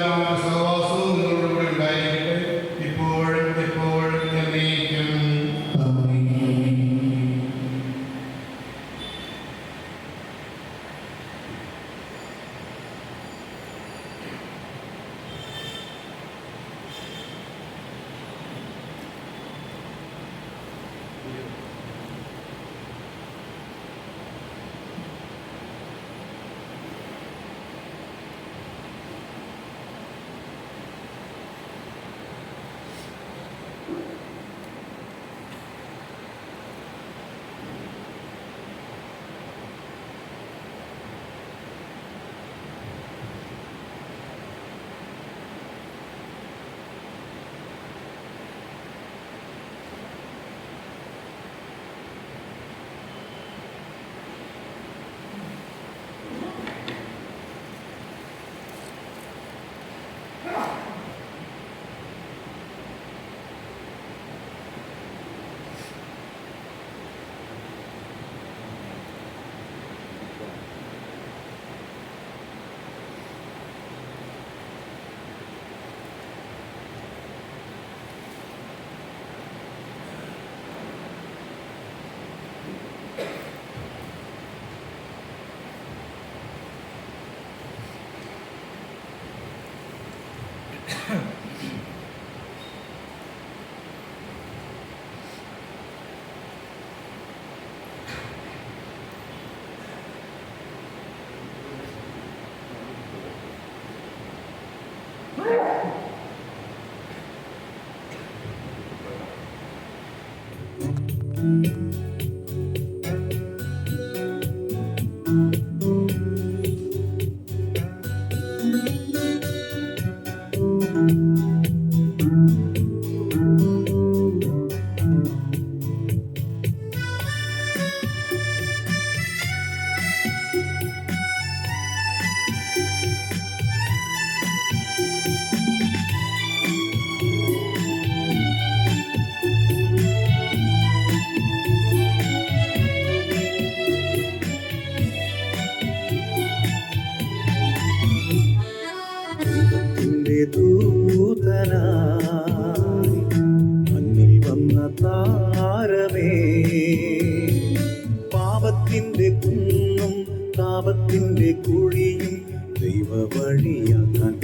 Shalom, Shalom, ദൈവത്തിന്റെ ദൂതനായി വന്ന താരമേ. പാപത്തിന്റെ കുന്നും താപത്തിന്റെ കുഴിയും ദൈവ വഴിയാക്കാൻ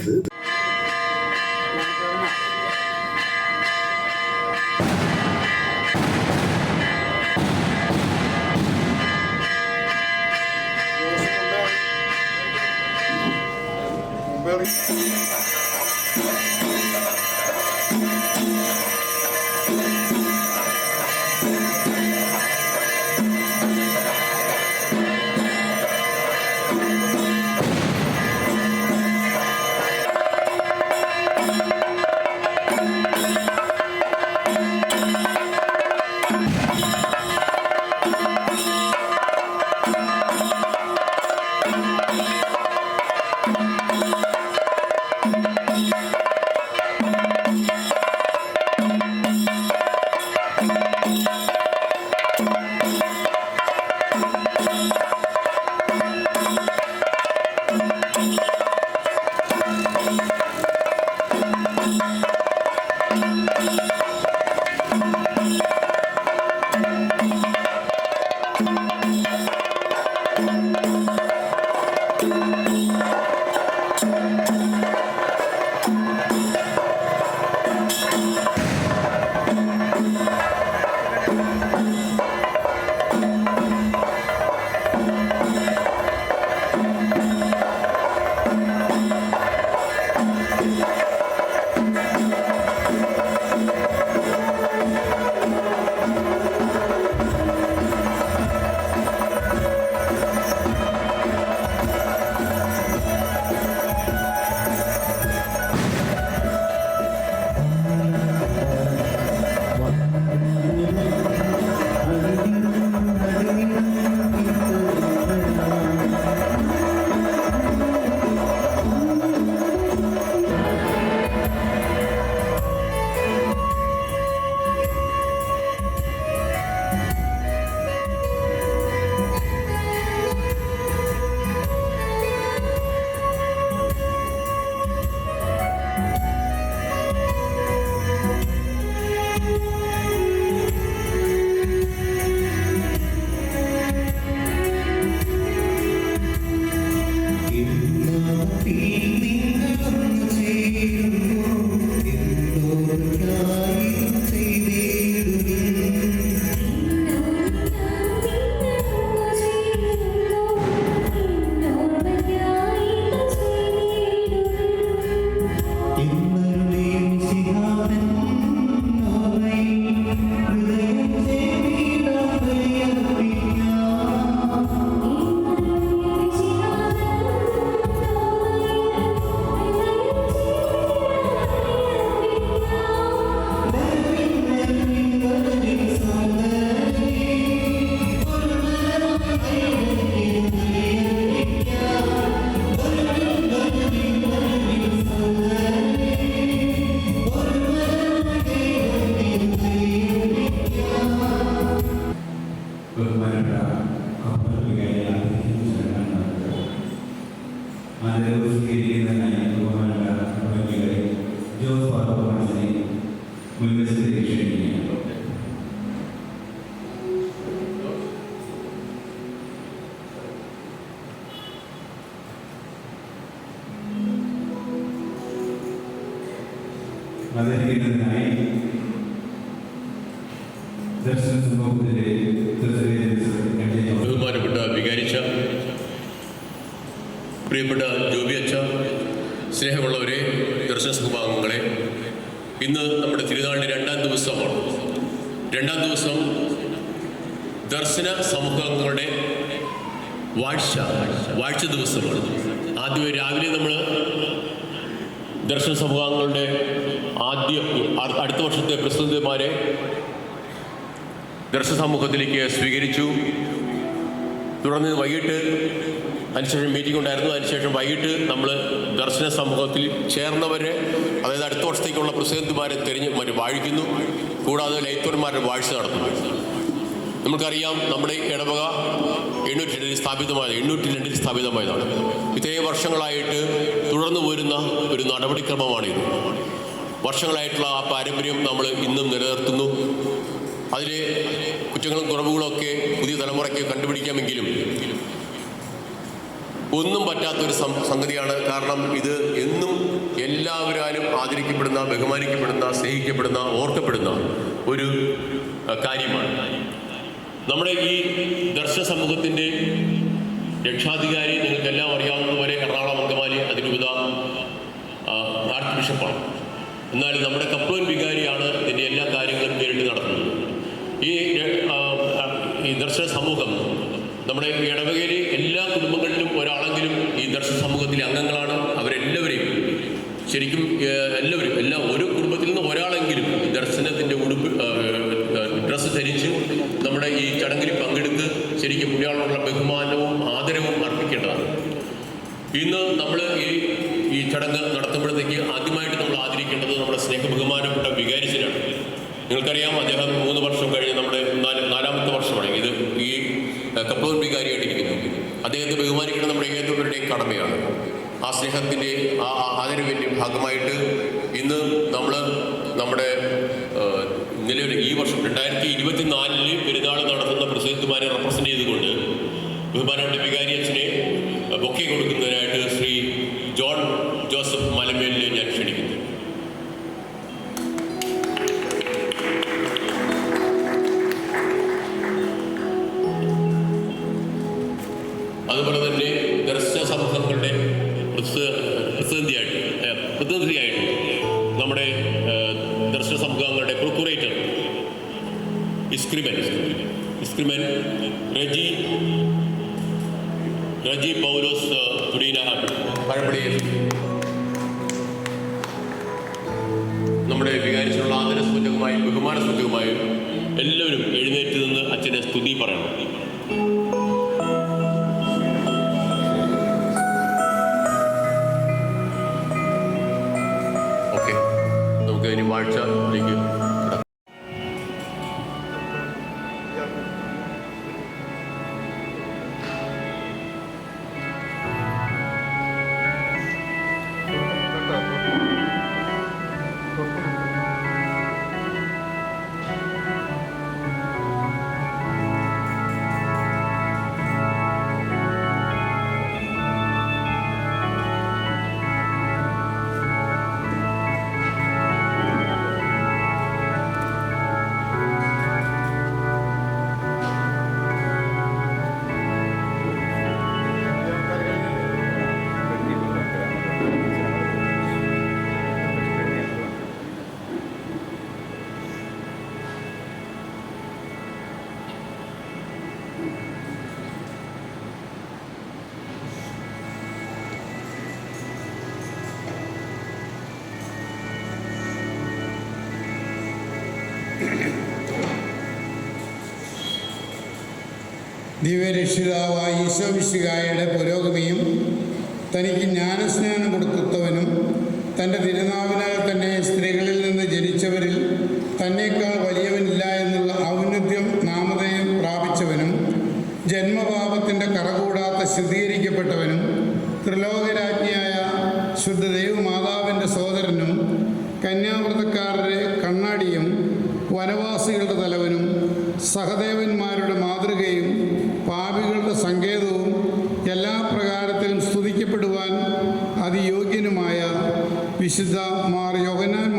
ദർശന സമൂഹങ്ങളുടെ വാഴ്ച വാഴ്ച ദിവസമാണ്. ആദ്യമേ രാവിലെ നമ്മൾ ദർശന സമൂഹങ്ങളുടെ ആദ്യ അടുത്ത വർഷത്തെ പ്രസിഡന്റുമാരെ ദർശന സമൂഹത്തിലേക്ക് സ്വീകരിച്ചു. തുടർന്ന് വൈകിട്ട് അതിനുശേഷം മീറ്റിംഗ് ഉണ്ടായിരുന്നു. അതിനുശേഷം വൈകിട്ട് നമ്മൾ ദർശന സമൂഹത്തിൽ ചേർന്നവരെ അതായത് അടുത്ത വർഷത്തേക്കുള്ള പ്രസിഡന്റുമാരെ തിരഞ്ഞ് മറ്റു വാഴിക്കുന്നു. കൂടാതെ ലൈത്തോന്മാരുടെ വാഴ്ച നടത്തുന്നു. നമുക്കറിയാം നമ്മുടെ ഇടവക എണ്ണൂറ്റി രണ്ടിൽ സ്ഥാപിതമായത് എണ്ണൂറ്റി രണ്ടിൽ സ്ഥാപിതമായതാണ്. ഇത്രയും വർഷങ്ങളായിട്ട് തുടർന്നു പോരുന്ന ഒരു നടപടിക്രമമാണിത്. വർഷങ്ങളായിട്ടുള്ള ആ പാരമ്പര്യം നമ്മൾ ഇന്നും നിലനിർത്തുന്നു. അതിലെ കുറ്റങ്ങളും കുറവുകളൊക്കെ പുതിയ തലമുറയ്ക്ക് കണ്ടുപിടിക്കാമെങ്കിലും ഒന്നും പറ്റാത്തൊരു സംഗതിയാണ്. കാരണം ഇത് എന്നും എല്ലാവരാലും ആദരിക്കപ്പെടുന്ന ബഹുമാനിക്കപ്പെടുന്ന സ്നേഹിക്കപ്പെടുന്ന ഓർക്കപ്പെടുന്ന ഒരു കാര്യമാണ്. നമ്മുടെ ഈ ദർശന സമൂഹത്തിന്റെ രക്ഷാധികാരി നിങ്ങൾക്കെല്ലാം അറിയാവുന്നതുപോലെ എറണാകുളം അങ്കമാലി അതിരൂപത ആർച്ച് ബിഷപ്പാണ്. എന്നാൽ നമ്മുടെ കപ്പോൻ വികാരിയാണ് ഇതിന്റെ എല്ലാ കാര്യങ്ങളും നേരിട്ട് നടത്തുന്നത്. ഈ ഈ ദർശന സമൂഹം നമ്മുടെ ഇടവകയിലെ എല്ലാ കുടുംബങ്ങളിലും ഒരാളെങ്കിലും ഈ ദർശന സമൂഹത്തിലെ അംഗങ്ങളാണ്. അവരെല്ലാവരെയും ശരിക്കും എല്ലാവരും എല്ലാ ഒരു കുടുംബത്തിൽ നിന്ന് ഒരാളെങ്കിലും ഈ നമ്മുടെ ഈ ചടങ്ങിൽ പങ്കെടുത്ത് ശരിക്കും ഇയാളോടുള്ള ബഹുമാനവും ആദരവും അർപ്പിക്കേണ്ടതാണ്. ഇന്ന് നമ്മൾ ഈ ഈ ചടങ്ങ് നടത്തുമ്പോഴത്തേക്ക് ആദ്യമായിട്ട് നമ്മൾ ആദരിക്കേണ്ടത് നമ്മുടെ സ്നേഹ ബഹുമാനപ്പെട്ട വികാരിച്ചനാണ് നിങ്ങൾക്കറിയാം അദ്ദേഹം മൂന്ന് വർഷം കഴിഞ്ഞ് നമ്മുടെ നാല് നാലാമത്തെ വർഷമാണ്. ഇത് ഈ കപ്പലോൻ വികാരിയായിട്ടിരിക്കുന്നു. അദ്ദേഹത്തെ ബഹുമാനിക്കേണ്ടത് നമ്മുടെ ഏതൊരുവരുടെയും കടമയാണ്. ആ സ്നേഹത്തിന്റെ ആ ആദരവിന്റെ ഭാഗമായിട്ട് ഇന്ന് നമ്മൾ നമ്മുടെ നിലവിൽ ഈ വർഷം രണ്ടായിരത്തി ഇരുപത്തിനാലിൽ പെരുന്നാൾ നടത്തുന്ന റെപ്രസെന്റ് ചെയ്തുകൊണ്ട് ബഹുമാനപ്പെട്ട വികാരി അച്ഛനെ ബൊക്കെ കൊടുക്കുന്നതിനായിട്ട് ഇസ്ക്രിമൻ റെജി റെജി പൗലോസ് തുരീന പഴപ്പടിയിൽ നമ്മുടെ വികാരിച്ചുള്ള ആദര സൂചകമായും ബഹുമാന സൂചകമായും എല്ലാവരും എഴുന്നേറ്റ് നിന്ന് അച്ഛനെ സ്തുതി പറയണം. ദിവ്യരക്ഷിതാവായ ഈശോമിശികായുടെ പുരോഗമിയും തനിക്ക് ജ്ഞാനസ്നാനം കൊടുത്തവനും തന്റെ തിരുനാവിനാൽ തന്നെ സ്ത്രീകളിൽ നിന്ന് ജനിച്ചവരിൽ തന്നേക്കാൾ വലിയവനില്ല എന്നുള്ള ഔന്നത്യം നാമധേയം പ്രാപിച്ചവനും ജന്മപാപത്തിന്റെ കറകൂടാത്ത ശുദ്ധീകരിക്കപ്പെട്ടവനും ത്രിലോകരാജ്ഞിയായ ശുദ്ധദേവ് മാതാവിന്റെ സോദരനും കന്യാവ്രതക്കാരുടെ കണ്ണാടിയും വനവാസികളുടെ തലവനും സഹദേവന്മാരുടെ മാതൃകയും പാപികളുടെ സങ്കേതവും എല്ലാ പ്രകാരത്തിലും സ്തുതിക്കപ്പെടുവാൻ അതിയോഗ്യനുമായ വിശുദ്ധ മാർ യോഗനാൻ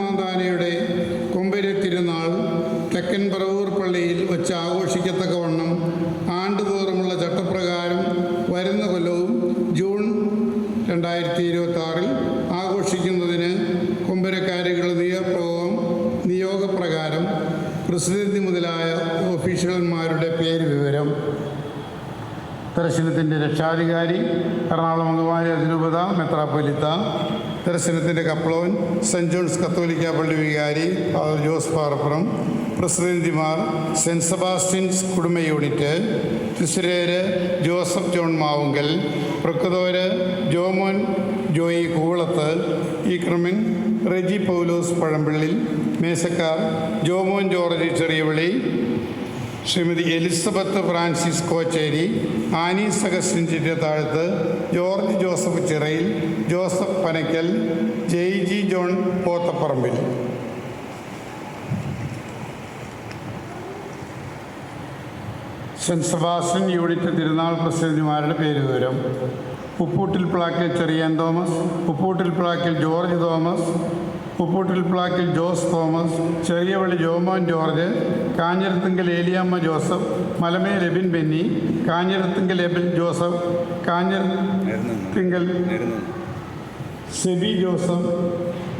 ദർശനത്തിന്റെ രക്ഷാധികാരി എറണാകുളം അംഗമാരി അതിരൂപത മെത്രാപ്പൊലിത്ത. ദർശനത്തിന്റെ കപ്ലോൻ സെന്റ് ജോൺസ് കത്തോലിക്ക പള്ളി വികാരി ഫാദർ ജോസ് പാറപ്പുറം. പ്രസിഡന്റിമാർ സെന്റ് സെബാസ്റ്റ്യൻസ് കുടുംബ unit. Treasurer Joseph John Mavunkal. പ്രക്കതോര് Jomon Joy Koolath ഈ ക്രമിൻ Reji Paulose Pazhampallil. മേശക്കാർ Jomon George Cheriyavili. Shrimati Elizabeth Francis Kocheri Annie സഗസ്റ്റിന്റെ Thazhath George Joseph Chirayil Joseph Panakkal J G John Pothapparambil. Saint Sebastian unit തിരുനാൾ പ്രസിഡന്റുമാരുടെ പേര് വിവരം. Upputtil Plakkil Cheriyan Thomas Upputtil Plakkil George Thomas Upputtil Plakkil Jose Thomas Cheriyavalli Jomon George Kanjirathinkal Eliyamma Joseph Malame Ebin Benny Kanjirathinkal Ebin Joseph Kanjirathinkal Sebi Joseph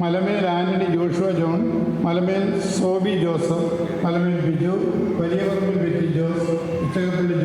Malamel Antony Joshua John Malamel Sobi Joseph Malamel Biju വലിയ Betty Jose ഉച്ചകപ്പള്ളി